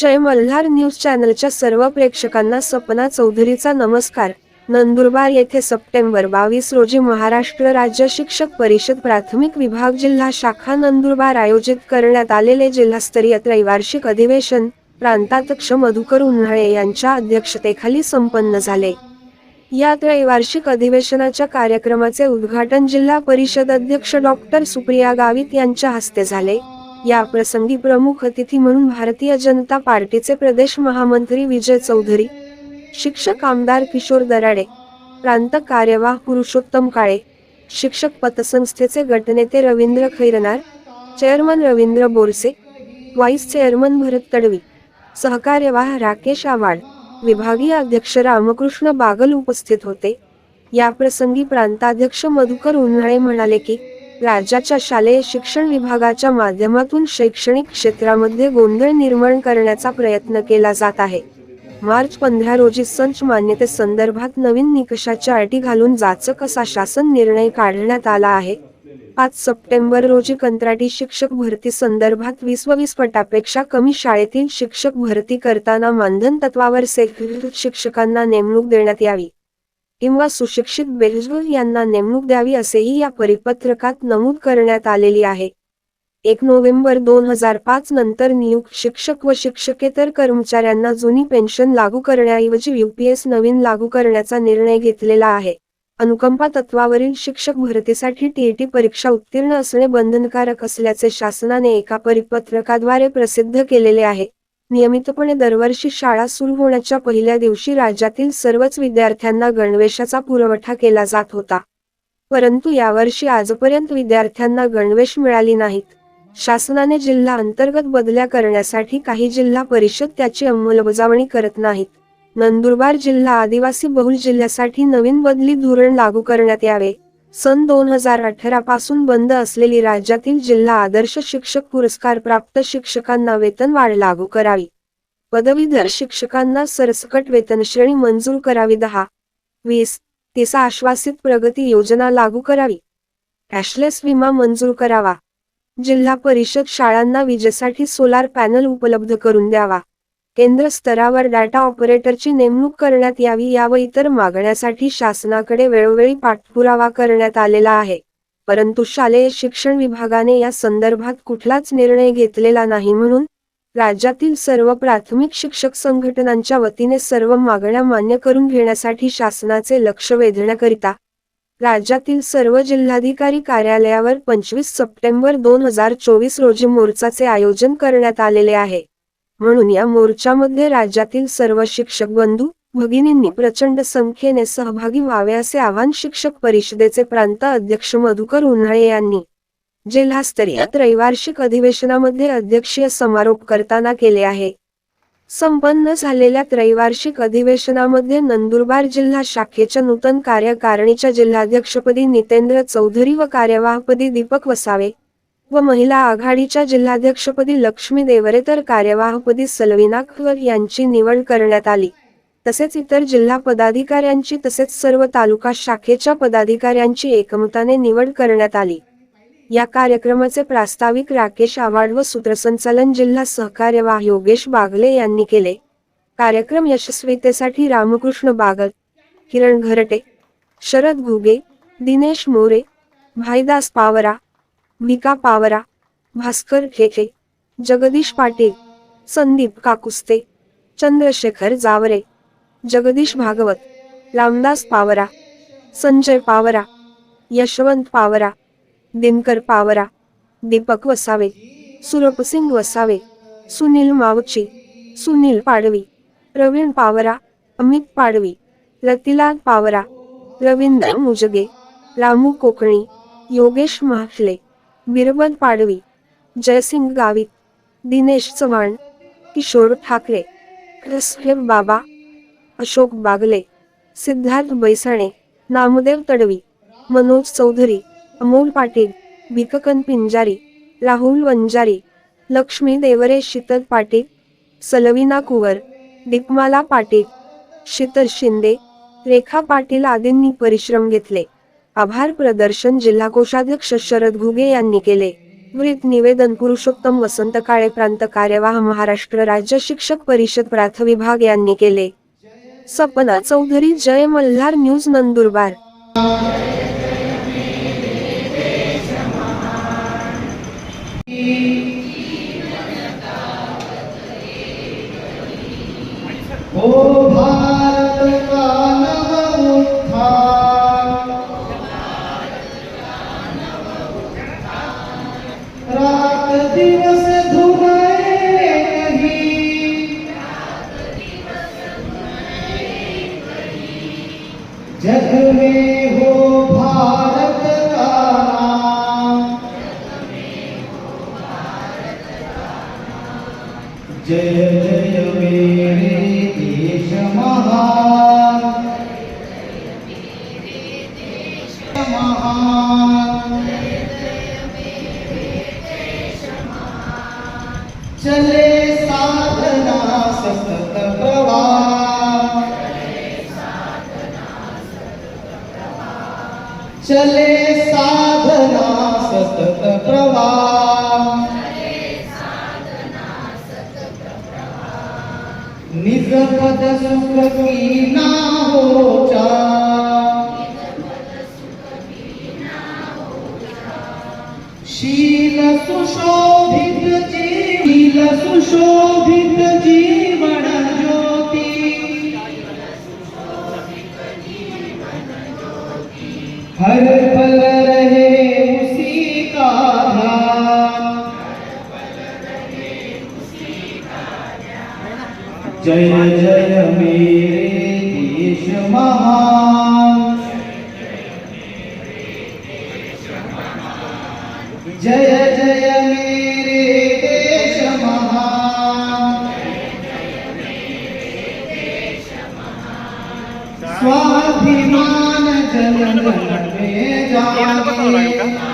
जय Malhar news चॅनलच्या सर्व प्रेक्षकांना सपना चौधरीचा नमस्कार. नंदुरबार येथे सप्टेंबर बावीस रोजी महाराष्ट्र राज्य शिक्षक परिषद प्राथमिक विभाग जिल्हा शाखा नंदुरबार आयोजित करण्यात आलेले जिल्हास्तरीय त्रैवार्षिक अधिवेशन प्रांताध्यक्ष मधुकर उन्हाळे यांच्या अध्यक्षतेखाली संपन्न झाले. या त्रैवार्षिक अधिवेशनाच्या कार्यक्रमाचे उद्घाटन जिल्हा परिषद अध्यक्ष डॉक्टर सुप्रिया गावित यांच्या हस्ते झाले. या प्रसंगी प्रमुख अतिथी म्हणून भारतीय जनता पार्टीचे प्रदेश महामंत्री विजय चौधरी शिक्षक आमदार किशोर दराडे प्रांत कार्यवाह पुरुषोत्तम काळे शिक्षक पतसंस्थेचे गटनेते Ravindra Khairnar chairman Ravindra Borse vice chairman Bharat Tadvi सहकार्यवाह Rakesh Awad विभागीय अध्यक्ष रामकृष्ण बागल उपस्थित होते. या प्रसंगी प्रांताध्यक्ष मधुकर उन्हाळे म्हणाले की राज्याच्या शालेय शिक्षण विभागाच्या माध्यमातून शैक्षणिक क्षेत्रामध्ये गोंधळ निर्माण करण्याचा प्रयत्न केला जात आहे. मार्च पंधरा रोजी संच मान्यते संदर्भात नवीन निकषाच्या अटी घालून जाचक असा शासन निर्णय काढण्यात आला आहे. पाच सप्टेंबर रोजी कंत्राटी शिक्षक भरती संदर्भात वीस व वीस पटापेक्षा कमी शाळेतील शिक्षक भरती करताना मानधन तत्वावर सेक्युलर शिक्षकांना नेमणूक देण्यात यावी. किंवा सुशिक्षित बेरोजगार यांना नेमणूक द्यावी असेही या परिपत्रकात नमूद करण्यात आलेली आहे. एक नोव्हेंबर दोन हजार पाच नंतर नियुक्त शिक्षक व शिक्षकेतर कर्मचाऱ्यांना जुनी पेन्शन लागू करण्याऐवजी युपीएस नवीन लागू करण्याचा निर्णय घेतलेला आहे. अनुकंपा तत्वावरील शिक्षक भरतीसाठी टीईटी परीक्षा उत्तीर्ण असणे बंधनकारक असल्याचे शासनाने एका परिपत्रकाद्वारे प्रसिद्ध केलेले आहे. नियमितपणे दरवर्षी शाळा सुरू होण्याच्या पहिल्या दिवशी राज्यातील सर्वच विद्यार्थ्यांना गणवेशाचा पुरवठा केला जात होता. परंतु यावर्षी आजपर्यंत विद्यार्थ्यांना गणवेश मिळाली नाहीत. शासनाने जिल्हा अंतर्गत बदल्या करण्यासाठी काही जिल्हा परिषद त्याची अंमलबजावणी करत नाहीत. नंदुरबार जिल्हा आदिवासी बहुल जिल्ह्यासाठी नवीन बदली धोरण लागू करण्यात यावे. सन दोन हजार अठरा पासून बंद असलेली राज्यातील जिल्हा आदर्श शिक्षक पुरस्कार प्राप्त शिक्षकांना वेतन वाढ लागू करावी. पदवीधर शिक्षकांना सरसकट वेतन श्रेणी मंजूर करावी. दहा वीस तीस आश्वासित प्रगती योजना लागू करावी. कॅशलेस विमा मंजूर करावा. जिल्हा परिषद शाळांना विजेसाठी सोलार पॅनल उपलब्ध करून द्यावा. केंद्र स्तरावर डाटा ऑपरेटरची नेमणूक करण्यात यावी या व इतर मागण्यासाठी शासनाकडे वेळोवेळी पाठपुरावा करण्यात आलेला आहे. परंतु शालेय शिक्षण विभागाने या संदर्भात कुठलाच निर्णय घेतलेला नाही म्हणून राज्यातील सर्व प्राथमिक शिक्षक संघटनांच्या वतीने सर्व मागण्या मान्य करून घेण्यासाठी शासनाचे लक्ष वेधण्याकरिता राज्यातील सर्व जिल्हाधिकारी कार्यालयावर पंचवीस सप्टेंबर दोन हजार चोवीस रोजी मोर्चाचे आयोजन करण्यात आलेले आहे. म्हणून या मोर्चामध्ये राज्यातील सर्व शिक्षक बंधू भगिनींनी प्रचंड संख्येने सहभागी व्हावे असे आवाहन शिक्षक परिषदेचे प्रांत अध्यक्ष मधुकर उन्हाळे यांनी जिल्हास्तरीय त्रैवार्षिक अधिवेशनामध्ये अध्यक्षीय समारोप करताना केले आहे. संपन्न झालेल्या त्रैवार्षिक अधिवेशनामध्ये नंदुरबार जिल्हा शाखेच्या नूतन कार्यकारिणीच्या जिल्हाध्यक्षपदी नितेंद्र चौधरी व कार्यवाहपदी दीपक वसावे व महिला आघाडीच्या जिल्हाध्यक्षपदी लक्ष्मी देवरे तर कार्यवाहपदी सलविना खवर यांची निवड करण्यात आली. तसेच इतर जिल्हा पदाधिकाऱ्यांची तसेच सर्व तालुका शाखेच्या पदाधिकाऱ्यांची एकमताने निवड करण्यात आली. या कार्यक्रमाचे प्रास्ताविक राकेश आवाड व सूत्रसंचालन जिल्हा सहकार्यवाह योगेश बागले यांनी केले. कार्यक्रम यशस्वीतेसाठी रामकृष्ण बागल किरण घरटे शरद घुगे दिनेश मोरे भाईदास पावरा भिका पावरा भास्कर खेखे जगदीश पाटील संदीप काकुस्ते चंद्रशेखर जावरे जगदीश भागवत रामदास पावरा संजय पावरा यशवंत पावरा दिनकर पावरा दीपक वसावे सुरपसिंग वसावे सुनील मावची सुनील पाडवी प्रवीण पावरा अमित पाडवी रतिलाल पावरा रवींद्र मुजगे रामू कोकणी योगेश महाफले वीरबल पाडवी जयसिंग गावित दिनेश चव्हाण किशोर ठाकरे कृष्ण बाबा अशोक बागले सिद्धार्थ बैसाणे नामदेव तडवी मनोज चौधरी अमोल पाटील भिककन पिंजारी राहुल वंजारी लक्ष्मी देवरे शीतल पाटील सलविना कुवर दीपमाला पाटील शीतल शिंदे रेखा पाटील आदींनी परिश्रम घेतले. आभार प्रदर्शन जिल्हा कोषाध्यक्ष शरद घुगे यांनी केले. वृत्त निवेदन पुरुषोत्तम वसंत काळे प्रांत कार्यवाह महाराष्ट्र राज्य शिक्षक परिषद प्राथविभाग यांनी केले. सपना चौधरी जय मल्हार न्यूज नंदुरबार. हो, ओ हो चले साधना सतत प्रवाह। चले साधना सतत प्रवाह। निज पद सुख की ना हो चा शील सुशोभित जील सुशोभित जी हर पल रहे उसी का ध्यान। जय जय मेरे देश महान। जय जय स्वाभिमान जन जन में